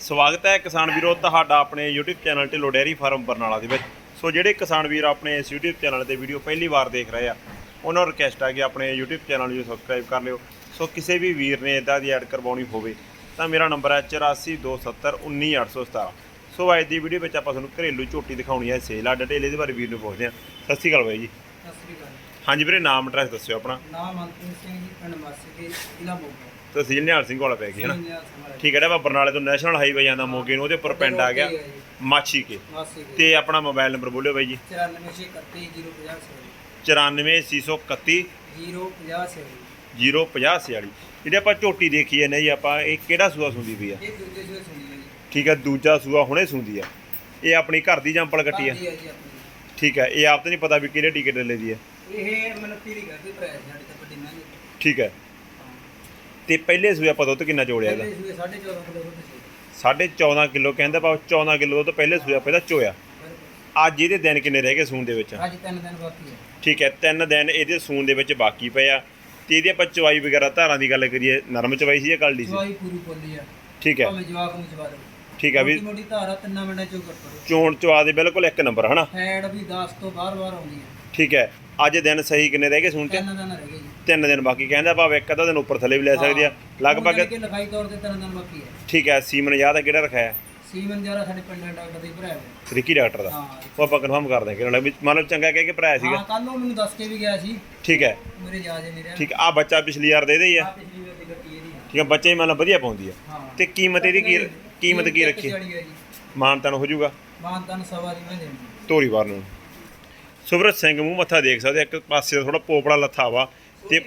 ਸਵਾਗਤ ਹੈ ਕਿਸਾਨ ਵੀਰੋ, ਤੁਹਾਡਾ ਆਪਣੇ YouTube channel Dhillon dairy farm Barnala ਦੇ ਵਿੱਚ। ਸੋ ਜਿਹੜੇ ਕਿਸਾਨ ਵੀਰ ਆਪਣੇ ਇਸ YouTube ਚੈਨਲ ਤੇ ਵੀਡੀਓ ਪਹਿਲੀ ਵਾਰ ਦੇਖ ਰਹੇ ਆ, ਉਹਨਾਂ ਨੂੰ ਰਿਕਵੈਸਟ ਆ ਕਿ ਆਪਣੇ YouTube ਚੈਨਲ ਨੂੰ ਸਬਸਕ੍ਰਾਈਬ ਕਰ ਲਿਓ। ਸੋ ਕਿਸੇ ਵੀ ਵੀਰ ਨੇ ਇਦਾਂ ਦੀ ਐਡ ਕਰਵਾਉਣੀ ਹੋਵੇ, ਤਾਂ ਮੇਰਾ ਨੰਬਰ ਹੈ 8427191817 ਸੋ ਅੱਜ ਦੀ ਵੀਡੀਓ ਵਿੱਚ ਆਪਾਂ ਤੁਹਾਨੂੰ ਘਰੇਲੂ ਝੋਟੀ ਦਿਖਾਉਣੀ ਹੈ, ਸੇਲ ਆ, ਡਿਟੇਲ ਇਹਦੇ ਬਾਰੇ ਵੀਰ ਨੂੰ ਪੁੱਛਦੇ ਹਾਂ। ਸਤਿ ਸ਼੍ਰੀ ਅਕਾਲ ਬਾਈ ਜੀ। ਸਤਿ ਸ੍ਰੀ ਅਕਾਲ। ਹਾਂਜੀ ਵੀਰੇ ਨਾਮ ਐਡਰੈਸ ਦੱਸਿਓ ਆਪਣਾ। ਨਾਮ ਅੰਤਿਮ ਸਿੰਘ ਜੀ ਪਿੰਡ ਮਾਸੀ ਜ਼ਿਲ੍ਹਾ ਮੋਗਾ। ਤਹਿਸੀਲ ਨਿਹਾਲ ਸਿੰਘ ਕੋਲ ਪੈ ਗਈ ਹੈ ਨਾ? ਠੀਕ ਹੈ ਜਿਹੜਾ ਬਰਨਾਲੇ ਤੋਂ ਨੈਸ਼ਨਲ ਹਾਈਵੇ ਜਾਂਦਾ ਮੋਗੇ ਨੂੰ ਉਹਦੇ ਉੱਪਰ ਪਿੰਡ ਆ ਗਿਆ ਮਾਛੀ ਕੇ ਤੇ ਆਪਣਾ ਮੋਬਾਈਲ ਨੰਬਰ ਬੋਲਿਓ ਬਾਈ ਜੀ। 9461 050 946031 ਜਿਹੜੀ ਆਪਾਂ ਝੋਟੀ ਦੇਖੀ ਹੈ ਨਾ ਜੀ ਆਪਾਂ ਇਹ ਕਿਹੜਾ ਸੂਆ ਸੁੰਦੀ ਪਈ ਆ? ਇਹ ਦੂਜੇ ਸੂਏ ਸੁਣੀ ਹੈ ਜੀ। ਠੀਕ ਹੈ ਦੂਜਾ ਸੂਆ ਹੁਣੇ ਸੁੰਦੀ ਆ। ਇਹ ਆਪਣੀ ਘਰ ਦੀ ਜੰਪਲ ਕੱਟੀ ਆ ਜੀ ਆਪਣੀ। ਠੀਕ ਹੈ ਇਹ ਆਪ ਤਾਂ ਨਹੀਂ ਪਤਾ ਵੀ ਕਿਹੜੇ ਟਿਕਟ ਲੈ ਦੀ ਹੈ। ਇਹ ਮੈਨੂੰ ਪੀੜੀ ਕਰਦੀ ਪ੍ਰਾਈਸ ਸਾਡੇ ਤੇ ਵੱਡੀ ਮਹਿੰਗੀ। ਠੀਕ ਹੈ। ਤੇ ਪਹਿਲੇ ਸੂਏ ਆਪਾਂ ਦੁੱਧ ਕਿੰਨਾ ਜੋੜਿਆ ਇਹਦਾ? ਪਹਿਲੇ ਸੂਏ 14.5 ਕਿਲੋ ਦੁੱਧ ਸੀ। ਸਾਢੇ 14 ਕਿਲੋ ਕਹਿੰਦਾ ਭਾਵ 14 ਕਿਲੋ ਦੁੱਧ ਪਹਿਲੇ ਸੂਏ ਆਪਾਂ ਇਹਦਾ ਚੋਇਆ। ਅੱਜ ਇਹਦੇ ਦਿਨ ਕਿੰਨੇ ਰਹਿ ਗਏ ਸੂਣ ਦੇ ਵਿੱਚ? ਅੱਜ ਤਿੰਨ ਦਿਨ ਬਾਕੀ ਹੈ। ਠੀਕ ਹੈ ਤਿੰਨ ਦਿਨ ਇਹਦੇ ਸੂਣ ਦੇ ਵਿੱਚ ਬਾਕੀ ਪਏ ਆ। ਤੇ ਇਹਦੀ ਆਪਾਂ ਚਵਾਈ ਵਗੈਰਾ ਧਾਰਾਂ ਦੀ ਗੱਲ ਕਰੀਏ ਨਰਮ ਚਵਾਈ ਸੀ ਜਾਂ ਕਲਡੀ ਸੀ? ਚਵਾਈ ਪੂਰੀ ਪੋਲੀ ਆ। ਠੀਕ ਹੈ। ਭਾਵੇਂ ਜਵਾਕ ਨੂੰ ਦੇ ਠੀਕ ਹੈ ਵੀ ਮੋਟੀ ਧਾਰਾ ਤਿੰਨਾਂ ਮਿੰਟਾਂ ਚੋਂ ਕੱਟ ਚੋਣ ਚਵਾ ਦੇ ਬਿਲਕੁਲ ਇੱਕ ਨੰਬਰ ਹਨਾ? ਫੈਡ ਵੀ 10 ਤੋਂ ਬਾਹਰ ਬਾਹਰ ਆਉਂਦੀ ਹੈ ਠੀਕ ਹੈ ਅੱਜ ਦਿਨ ਸਹੀ ਕਿੰਨੇ ਰਹਿ ਗਏ ਸੂਣ ਚ? ਤਿੰਨ ਦਿਨ ਰਹਿ ਗਏ ਜੀ। ਤਿੰਨ ਦਿਨ ਬਾਕੀ ਕਹਿੰਦਾ ਭਾਵੇਂ ਇੱਕ ਅੱਧਾ ਦਿਨ ਉੱਪਰ ਥੱਲੇ ਵੀ ਲੈ ਸਕਦੀ ਆ। ਲਗਭਗ ਕਿ ਲਿਖਾਈ ਤੌਰ ਤੇ ਤਿੰਨ ਦਿਨ ਬਾਕੀ ਹੈ ਠੀਕ ਹੈ ਸੀਮਨ ਯਾਦ ਹੈ ਕਿਹੜਾ ਰਖਾਇਆ ਸੀਮਨ ਜਾਰਾ ਸਾਡੇ ਪਿੰਡ ਦਾ ਡਾਕਟਰ ਦੇ ਭਰਾ ਹੈ ਰਿੱਕੀ ਡਾਕਟਰ ਦਾ। ਹਾਂ ਉਹ ਆਪਾਂ ਕਨਫਰਮ ਕਰ ਦਾਂਗੇ ਉਹਨਾਂ ਵੀ ਮੰਨ ਲਓ ਚੰਗਾ ਕਹਿ ਕੇ ਭਰਾਇਆ ਸੀਗਾ। ਹਾਂ ਕੱਲ ਉਹ ਮੈਨੂੰ ਦੱਸ ਕੇ ਵੀ ਗਿਆ ਸੀ। ਠੀਕ ਹੈ। ਮੇਰੇ ਯਾਦ ਨਹੀਂ ਰਿਹਾ। ਠੀਕ ਆ ਬੱਚਾ ਪਿਛਲੀ ਵਾਰ ਦੇ ਦੇ ਹੀ ਆ। ਪਿਛਲੀ ਵਾਰ ਦੀ ਗੱਟੀ ਇਹਦੀ ਆ। ਠੀਕ ਹੈ ਬੱਚੇ ਮੰਨ ਲਓ ਵਧੀਆ ਪਾਉਂਦੀ ਆ। ਹਾਂ। ਤੇ ਕੀਮਤ ਇਹਦੀ ਕੀ ਕੀਮਤ ਕੀ ਰੱਖੀ? ਮਾਨਤਨ ਹੋ ਜਾਊਗਾ। ਮਾਨ ਤਨ ਸਵਾ ਦੀ ਮੈਂ ਦੇਣੀ ਧੋਰੀ ਵਾਰ ਨੂੰ। ਸੁਭਰਤ ਸਿੰਘ ਮੂੰਹ ਮੱਥਾ ਦੇਖ ਸਕਦੇ ਇੱਕ ਪਾਸੇ ਥੋੜਾ ਪੋਪੜਾ ਲੱਥਾ ਵਾ ਤੇ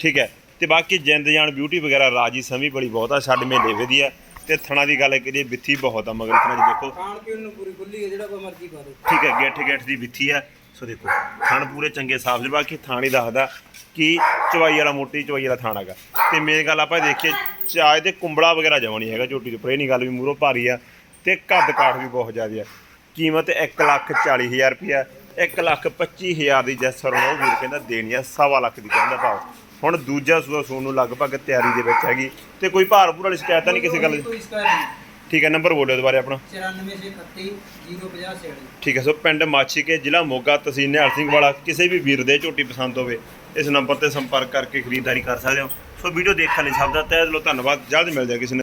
ਠੀਕ ਹੈ ਤੇ ਬਾਕੀ ਜਿੰਦ ਜਾਨ ਬਿਊਟੀ ਵਗੈਰਾ ਰਾਜੀ ਸਮੀ ਬੜੀ ਬਹੁਤ ਆ ਛੱਡ ਮੇਲੇ ਵਧੀਆ। ਤੇ ਥਣਾ ਦੀ ਗੱਲ ਕਰੀਏ ਬਿੱਥੀ ਬਹੁਤ ਆ ਮਗਰ ਥਣਾ 'ਚ ਦੇਖੋ। ਖਾਣ ਪੀਣ ਨੂੰ ਪੂਰੀ ਖੁੱਲੀ ਹੈ ਜਿਹੜਾ ਕੋਈ ਮਰਜ਼ੀ ਪਾ ਦੇ ਠੀਕ ਹੈ ਗੇਠ ਗੇਠ ਦੀ ਬਿੱਥੀ ਆ। ਸੋ ਦੇਖੋ ਥਣ ਪੂਰੇ ਚੰਗੇ ਸਾਫ਼ ਜਿਹੇ ਬਾਕੀ ਥਾਣ ਦੱਸਦਾ ਕਿ ਚਵਾਈ ਵਾਲਾ ਮੋਟੀ ਚਵਾਈ ਵਾਲਾ ਥਾਣ ਹੈਗਾ। ਤੇ ਮੇਨ ਗੱਲ ਆਪਾਂ ਦੇਖੀਏ ਚਾਹ ਤੇ ਕੁੰਬੜਾ ਵਗੈਰਾ ਜਮਾ ਨਹੀਂ ਹੈਗਾ ਝੋਟੀ ਦੇ ਉੱਪਰ ਇਹ ਨਹੀਂ ਗੱਲ ਵੀ ਮੂਰੋਂ ਭਾਰੀ ਆ। ਤੇ ਕੱਦ ਕਾਠ ਵੀ ਬਹੁਤ ਜ਼ਿਆਦਾ ਆ। ਕੀਮਤ 1 ਲੱਖ 40 ਹਜ਼ਾਰ ਰੁਪਿਆ 1 ਲੱਖ 25 ਹਜ਼ਾਰ ਦੀ ਜੈਸਰ ਉਹ ਵੀਰ ਕਹਿੰਦਾ ਦੇਣੀ ਆ ਸਵਾ ਲੱਖ ਦੀ ਕਹਿੰਦਾ ਭਾਵ ਹੁਣ ਦੂਜਾ ਸੂਆ ਸੂਣ ਨੂੰ ਲਗਭਗ ਤਿਆਰੀ ਦੇ ਵਿੱਚ ਹੈਗੀ। ਤੇ ਕੋਈ ਭਾਰ ਭੂਰ ਵਾਲੀ ਸ਼ਿਕਾਇਤ ਤਾਂ ਨਹੀਂ ਕਿਸੇ ਗੱਲ ਦੀ? ਠੀਕ ਹੈ ਨੰਬਰ ਬੋਲਿਓ ਦੁਬਾਰੇ ਆਪਣਾ। 9431 050 ਠੀਕ ਹੈ ਸੋ ਪਿੰਡ ਮਾਛੀ ਕੇ ਜ਼ਿਲ੍ਹਾ ਮੋਗਾ ਤਹਿਸੀਲ ਨਿਹਾਲ ਸਿੰਘ ਵਾਲਾ। ਕਿਸੇ ਵੀ ਵੀਰ ਦੇ ਝੋਟੀ ਪਸੰਦ ਹੋਵੇ ਇਸ ਨੰਬਰ ਤੇ ਸੰਪਰਕ ਕਰਕੇ ਖਰੀਦਦਾਰੀ ਕਰ ਸਕਦੇ ਹੋ। ਸੋ ਵੀਡੀਓ ਦੇਖਣ ਲਈ ਸਭ ਦਾ ਤਹਿ ਦਿਲੋਂ ਧੰਨਵਾਦ। ਜਲਦ ਮਿਲ ਜਾਏ ਕਿਸੇ